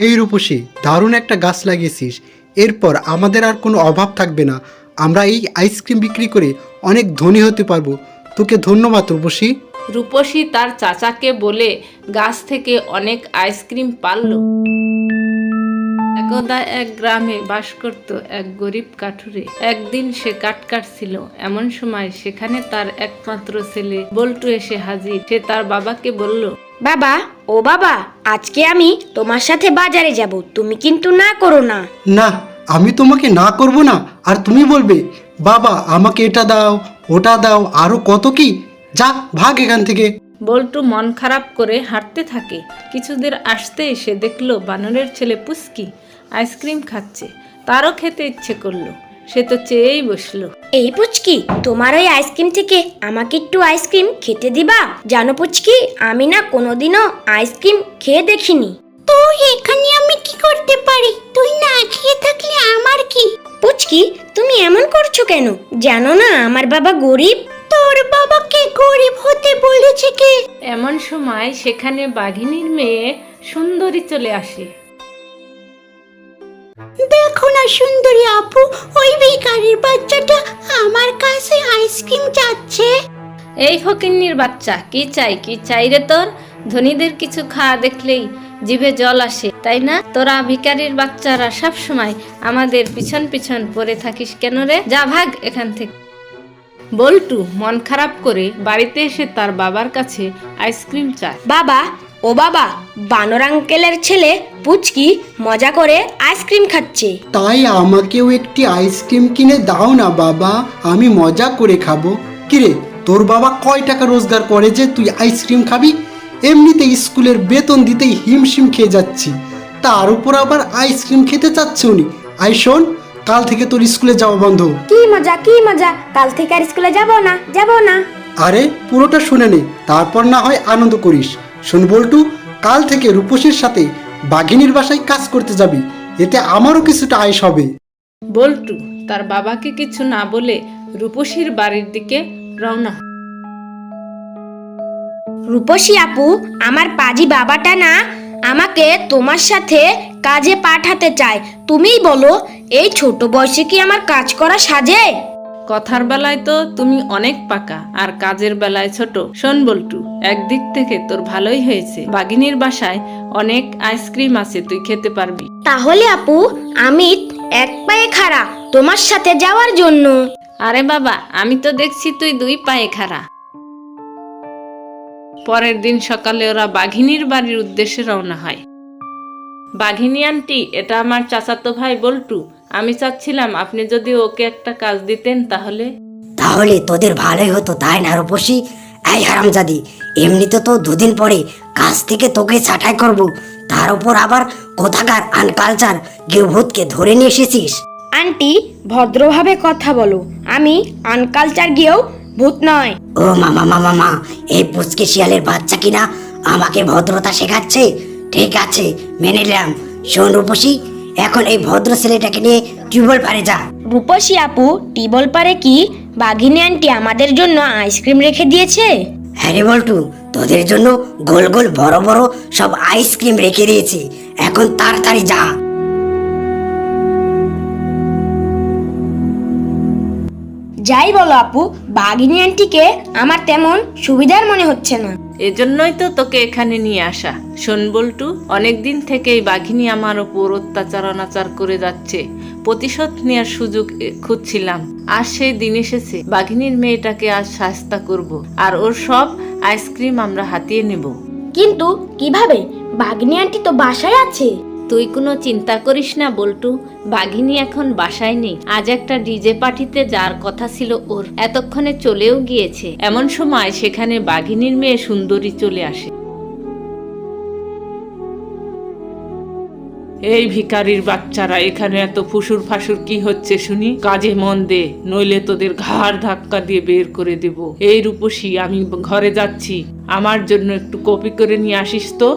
এই রূপসী দারুণ একটা গাছ লাগিয়েছিস। এরপর আমাদের আর কোনো অভাব থাকবে না। আমরা এই আইসক্রিম বিক্রি করে অনেক ধনী হতে পারব। তোকে ধন্যবাদ রূপসী। রূপসী তার চাচাকে বলে গাছ থেকে অনেক আইসক্রিম পারল একদা এক গ্রামে বাস করত এক গরিব কাঠুরে। একদিন সে কাঠ কাটছিল। এমন সময় সেখানে তার একমাত্র ছেলে বল্টু এসে হাজির। সে তার বাবাকে বলল বাবা ও বাবা আজকে আমি তোমার সাথে বাজারে যাব। তুমি কিন্তু না করো না। না আমি তোমাকে না করব না। আর তুমি বলবে বাবা আমাকে এটা দাও ওটা দাও আরও কত কি? যা ভাগ এখান থেকে। বল্টু মন খারাপ করে হাঁটতে থাকে। কিছুদের আসতে সে দেখল বানরের ছেলে পুস্কি আইসক্রিম খাচ্ছে তারও খেতে ইচ্ছে করল। সে তো চেয়েই বসল। এই পুচকি তোমার ওই আইসক্রিম থেকে আমাকে একটু আইসক্রিম খেতে দিবা? জানো পুচকি আমি না কোনোদিনও আইসক্রিম খেয়ে দেখিনি। তো এখানে আমি কি করতে পারি? তুই না খেয়ে থাকলে আমার কি? পুচকি তুমি এমন করছ কেন? জানো না আমার বাবা গরিব। তোর বাবাকে গরিব হতে বলেছে কে? এমন সময় সেখানে বাঘিনীর মেয়ে সুন্দরী চলে আসে। দেখো না সুন্দরী আপু ওই ভিখারির বাচ্চাটা আমার কাছে আইসক্রিম চাচ্ছে। এই ফকিন্নির বাচ্চা কি চাই কি চাই রে তোর? ধনীদের কিছু খাওয়া দেখলেই জিভে জল আসে তাই না? তোরা ভিকারির বাচ্চারা সব সময় আমাদের পিছন পিছন পড়ে থাকিস কেন রে? যা ভাগ এখান থেকে। বল্টু মন খারাপ করে বাড়িতে এসে তার বাবার কাছে আইসক্রিম চায়। বাবা ও বাবা বানর আঙ্কেলের ছেলে পুচকি মজা করে আইসক্রিম খাচ্ছে। তাই আমাকেও একটি আইসক্রিম কিনে দাও না বাবা আমি মজা করে খাব। কিরে তোর বাবা কয় টাকা রোজগার করে যে তুই আইসক্রিম খাবি? এমনিতে স্কুলের বেতন দিতেই হিমশিম খেয়ে যাচ্ছি। তার উপর আবার আইসক্রিম খেতে চাচ্ছে উনি আই শোন কাল থেকে তোর স্কুলে যাওয়া বন্ধ কি মজা কি মজা কাল থেকে আর স্কুলে যাব না যাব না। আরে পুরোটা শুনে নে তারপর না হয় আনন্দ করিস। শোন বল্টু কাল থেকে রূপসীর সাথে বাঘিনীর বাসায় কাজ করতে যাবি এতে আমারও কিছুটা আয়েস হবে। বল্টু তার বাবাকে কিছু না বলে রূপসীর বাড়ির দিকে রওনা। রূপসী আপু আমার পাজি বাবাটা না আমাকে তোমার সাথে কাজে পাঠাতে চায়। তুমিই বলো এই ছোট বয়সে কি আমার কাজ করা সাজে? কথার বেলায় তো তুমি অনেক পাকা আর কাজের বেলায় ছোট। শোন বল্টু একদিক থেকে তোর ভালোই হয়েছে। বাগিনীর বাসায় অনেক আইসক্রিম আছে তুই খেতে পারবি। তাহলে আপু আমি এক পায়ে খাড়া তোমার সাথে যাওয়ার জন্য। আরে বাবা আমি তো দেখছি তুই দুই পায়ে খাড়া। পরের দিন সকালে ওরা বাঘিনীর বাড়ির উদ্দেশ্যে রওনা হয়। বাঘিনী আন্টি এটা আমার চাচাতো ভাই বল্টু। আমি চাচ্ছিলাম আপনি যদি ওকে একটা কাজ দিতেন তাহলে। তাহলে তোদের ভালোই হতো তাই না রূপসী? এই হারামজাদি এমনিতে তো দুদিন পরে কাজ থেকে তোকে ছাঁটাই করব। তার উপর আবার কোথাকার আনকালচার কেউ ভূতকে ধরে নিয়ে এসেছিস? আন্টি ভদ্রভাবে কথা বলো। আমি আনকালচার গিয়েও ভূত নয়। ও মামা মামা মা এই পুচকে শিয়ালের বাচ্চা কিনা আমাকে ভদ্রতা শেখাচ্ছে? ঠিক আছে মেনে নিলাম। শোন রূপসী এখন এই ভদ্র ছেলেটাকে নিয়ে টিউবওয়েল পারে যা। রূপসী আপু টিবল পারে কি? বাঘিনী আন্টি আমাদের জন্য আইসক্রিম রেখে দিয়েছে। হ্যাঁ রে বল্টু তোদের জন্য গোল গোল বড় বড় সব আইসক্রিম রেখে দিয়েছি। এখন তাড়াতাড়ি যা। যাই বলো আপু বাঘিনী আন্টিকে আমার তেমন সুবিধার মনে হচ্ছে না। এজন্যই তো তোকে এখানে নিয়ে আসা। শোন বল্টু, অনেকদিন থেকেই বাঘিনী আমার ওপর অত্যাচার, অনাচার করে যাচ্ছে। প্রতিশোধ নেওয়ার সুযোগ খুঁজছিলাম। আর সেই দিন এসেছে, বাঘিনীর মেয়েটাকে আজ শাস্তা করব। আর ওর সব আইসক্রিম আমরা হাতিয়ে নেব। কিন্তু কীভাবে? বাঘিনী আন্টি তো বাসায় আছে। তুই কোনো চিন্তা করিস না, বল্টু। বাঘিনী এখন বাসায় নেই। আজ একটা ডিজে পার্টিতে যার কথা ছিল ওর। এতক্ষণে চলেও গিয়েছে। এমন সময় সেখানে বাঘিনীর মেয়ে সুন্দরী চলে আসে। এই ভিকারির বাচ্চারা, এখানে এত ফুসুর ফাসুর কি হচ্ছে শুনি? কাজে মন দে, নইলে তোদের ঘাড় ধাক্কা দিয়ে বের করে দেব। এই রূপসী, আমি ঘরে যাচ্ছি। আমার জন্য একটু কপি করে নিয়ে আসিস তো?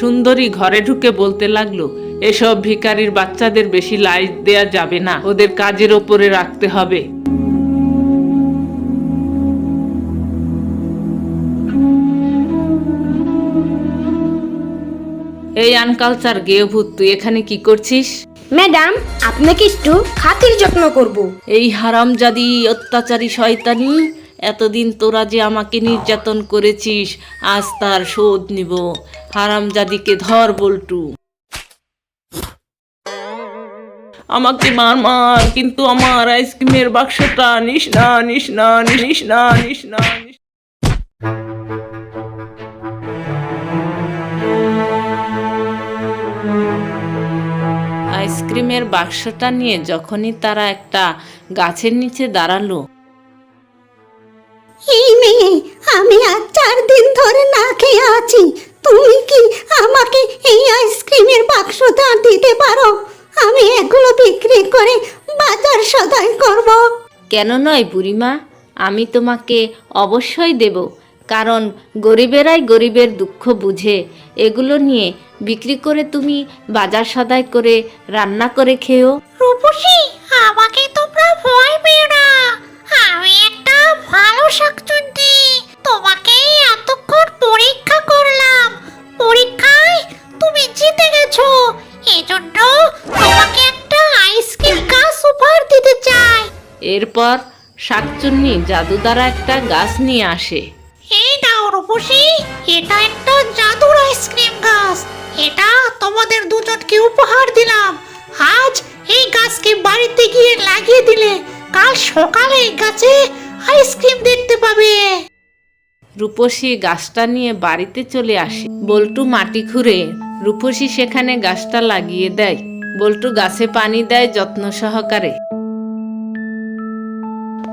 সুন্দরী ঘরে ঢুকে বলতে লাগল এসব ভিখারির বাচ্চাদের বেশি লাইট দেয়া যাবে না ওদের কাজের ওপরে রাখতে হবে। এই আনকালচার গেয়ভূত তুই এখানে কি করছিস? ম্যাডাম আপনাকে একটু খাতির যত্ন করব। এই হারামজাদি অত্যাচারী শয়তানি এতদিন তোরা যে আমাকে নির্যাতন করেছিস, আজ তার শোধ নিব। হারামজাদিকে ধর, বল্টু। আমাকে মার মার, কিন্তু আমার আইসক্রিমের বাক্সটা নিস না নিস না নিস না নিস না আইসক্রিমের বাক্সটা নিয়ে যখনই তারা একটা গাছের নিচে দাঁড়াল এই মেয়ে আমি আজ চার দিন ধরে না খেয়ে আছি। তুমি কি আমাকে এই আইসক্রিমের বাক্সটা দিতে পারো? আমি এগুলো বিক্রি করে বাজার সদাই করব। কেন নয় বুড়িমা? আমি তোমাকে অবশ্যই দেব কারণ গরিবেরাই গরিবের দুঃখ বুঝে। এগুলো নিয়ে বিক্রি করে তুমি বাজার সদাই করে রান্না করে খেও। রূপসী আমাকে তোমরা ভয় ভালো শাকচুন্নি। তোমাকে এতক্ষণ পরীক্ষা করলাম। পরীক্ষায় তুমি জিতে গেছো। এজন্য তোমাকে একটা আইসক্রিম গাছ উপহার দিতে চাই। এরপর শাকচুন্নি জাদু দ্বারা একটা গাছ নিয়ে আসে। এই নাও রূপসী এটা একটা জাদুর আইসক্রিম গাছ। এটা তোমাদের দুজনকে উপহার দিলাম। আজ এই গাছকে বাড়িতে গিয়ে লাগিয়ে দিলে কাল সকালে এই গাছে আইসক্রিম দেখতে পাবে। রূপসী গাছটা নিয়ে বাড়িতে চলে আসে। বল্টু মাটি খুঁড়ে, রূপসী সেখানে গাছটা লাগিয়ে দেয়। বল্টু গাছে পানি দেয় যত্ন সহকারে।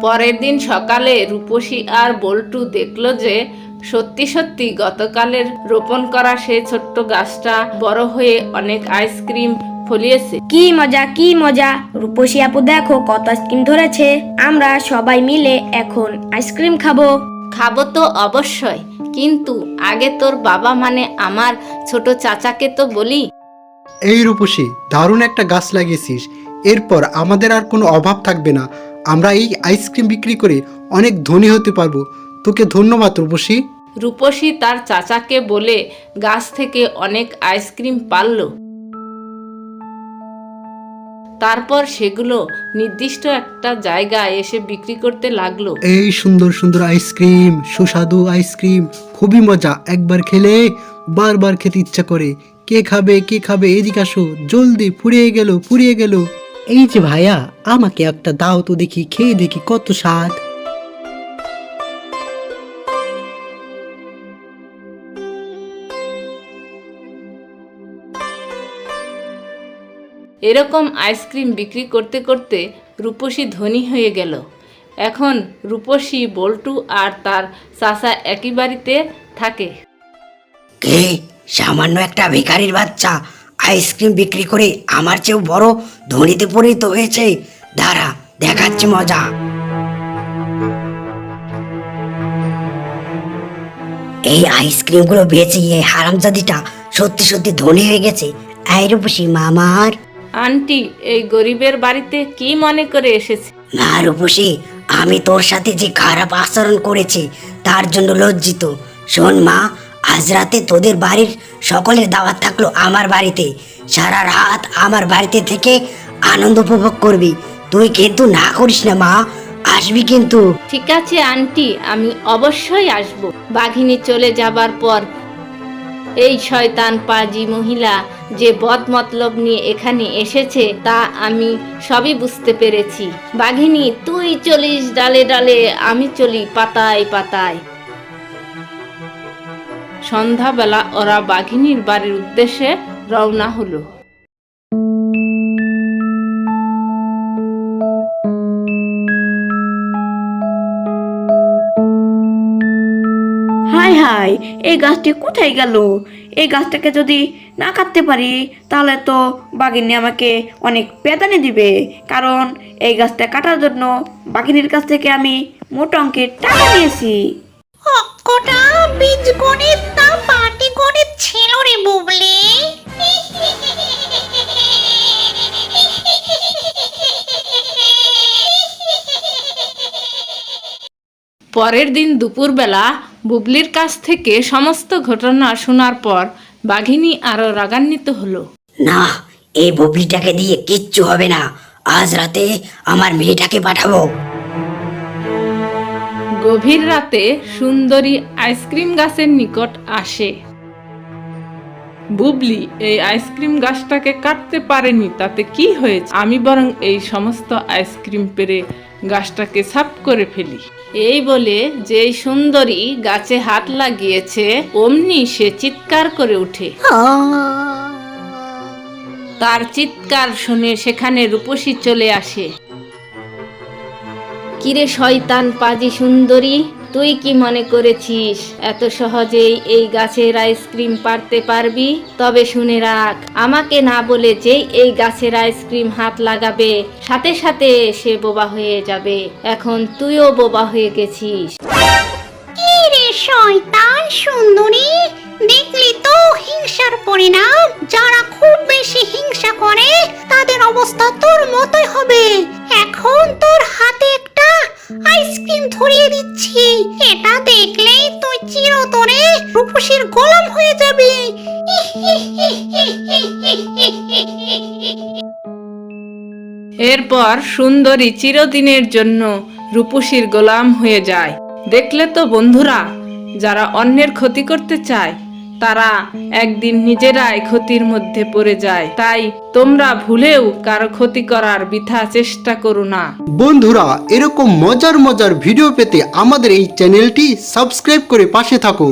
পরের দিন সকালে রূপসী আর বল্টু দেখল যে, সত্যি সত্যি গতকালের রোপণ করা সেই ছোট্ট গাছটা বড় হয়ে অনেক আইসক্রিম ফলিয়েছে। কি মজা কি মজা। রূপসী আপু দেখো কত আইসক্রিম ধরেছে। আমরা সবাই মিলে এখন আইসক্রিম খাব। খাব তো অবশ্যই কিন্তু আগে তোর বাবা মানে আমার ছোট চাচাকে তো বলি। এই রূপসী দারুণ একটা গাছ লাগিয়েছিস। এরপর আমাদের আর কোনো অভাব থাকবে না। আমরা এই আইসক্রিম বিক্রি করে অনেক ধনী হতে পারব। তোকে ধন্যবাদ রূপসী। রূপসী তার চাচাকে বলে গাছ থেকে অনেক আইসক্রিম পারল তারপর সেগুলো নির্দিষ্ট একটা জায়গায় এসে বিক্রি করতে লাগল। এই সুন্দর সুন্দর আইসক্রিম সুস্বাদু আইসক্রিম খুবই মজা। একবার খেলে বারবার খেতে ইচ্ছা করে। কে খাবে কে খাবে, এদিকে আসো। জলদি, ফুরিয়ে গেল ফুরিয়ে গেল। এই যে ভাইয়া, আমাকে একটা দাও তো দেখি, খেয়ে দেখি কত স্বাদ। এরকম আইসক্রিম বিক্রি করতে করতে রূপসী ধনী হয়ে গেল। এখন রূপসী, বল্টু আর তার চাচা একই বাড়িতে থাকে। কে? সামান্য একটা ভিখারির বাচ্চা আইসক্রিম বিক্রি করে আমার চেয়েও বড় ধনীতে পরিণত হয়েছে। দাঁড়া, দেখাচ্ছি মজা। এই আইসক্রিমগুলো বেচে এই হারামজাদিটা সত্যি সত্যি ধনী হয়ে গেছে। এই রূপসী মামার। আন্টি এই গরিবের বাড়িতে কি মনে করে এসেছে? না রূপসী আমি তোর সাথে যে খারাপ আচরণ করেছি তার জন্য লজ্জিত। শোন মা আজ রাতে তোদের বাড়ির সকলের দাওয়াত থাকল আমার বাড়িতে। সারা রাত আমার বাড়িতে থেকে আনন্দ উপভোগ করবি। তুই কিন্তু না করিস না মা আসবি কিন্তু। ঠিক আছে আন্টি আমি অবশ্যই আসব। বাঘিনী চলে যাবার পর এই শয়তান পাজি মহিলা যে বদ মতলব নিয়ে এখানে এসেছে, তা আমি সবই বুঝতে পেরেছি। বাঘিনী, তুই চলিস ডালে ডালে, আমি চলি পাতায় পাতায়। সন্ধ্যাবেলা ওরা বাঘিনীর বাড়ির উদ্দেশ্যে রওনা হলো। হাই এই গাছটি কোথায় গেল? এই গাছটাকে যদি না কাটতে পারি, তাহলে তো বাঘিনী আমাকে অনেক পেদানি দিবে। কারণ এই গাছটা কাটার জন্য বাঘিনীর কাছ থেকে আমি মোট অঙ্কের টাকা নিয়েছি। অঙ্কটা বীজগণিত না পাটিগণিত ছিল রে বুবলি? পরের দিন দুপুরবেলা বুবলির কাছ থেকে সমস্ত ঘটনা শোনার পর বাঘিনী আরও রাগান্বিত হলো। না এই ববলিটাকে দিয়ে কিচ্ছু হবে না। আজ রাতে আমার মেয়েটাকে পাঠাবো। গভীর রাতে সুন্দরী আইসক্রিম গাছের নিকট আসে। বুবলি এই আইসক্রিম গাছটাকে কাটতে পারেনি তাতে কি হয়েছে? আমি বরং এই সমস্ত আইসক্রিম পেরে গাছটাকে সাফ করে ফেলি। এই বলে যেই সুন্দরী গাছে হাত লাগিয়েছে, অমনি সে চিৎকার করে উঠে। তার চিৎকার শুনে সেখানে রূপসী চলে আসে। কিরে শয়তান পাজি সুন্দরী তুই কি মনে করেছিস, এত সহজেই এই গাছের আইসক্রিম পারতে পারবি? তবে শুনে রাখ, আমাকে না বলে যেই এই গাছের আইসক্রিম হাত লাগাবে, সাথে সাথে সে বোবা হয়ে যাবে। এখন তুইও বোবা হয়ে গেছিস। কি রে শয়তান সুন্দরী, দেখলি তো হিংসার পরিণাম? যারা খুব বেশি হিংসা করে, তাদের অবস্থা তোর মতোই হবে। এখন রূপসীর গোলাম হয়ে যাবি। এরপর সুন্দরী চিরদিনের জন্য রূপসীর গোলাম হয়ে যায়। দেখলে তো বন্ধুরা যারা অন্যের ক্ষতি করতে চায় তারা একদিন নিজেরাই ক্ষতির মধ্যে পড়ে যায়। তাই তোমরা ভুলেও কারও ক্ষতি করার বৃথা চেষ্টা করো না। বন্ধুরা এরকম মজার মজার ভিডিও পেতে আমাদের এই চ্যানেলটি সাবস্ক্রাইব করে পাশে থাকো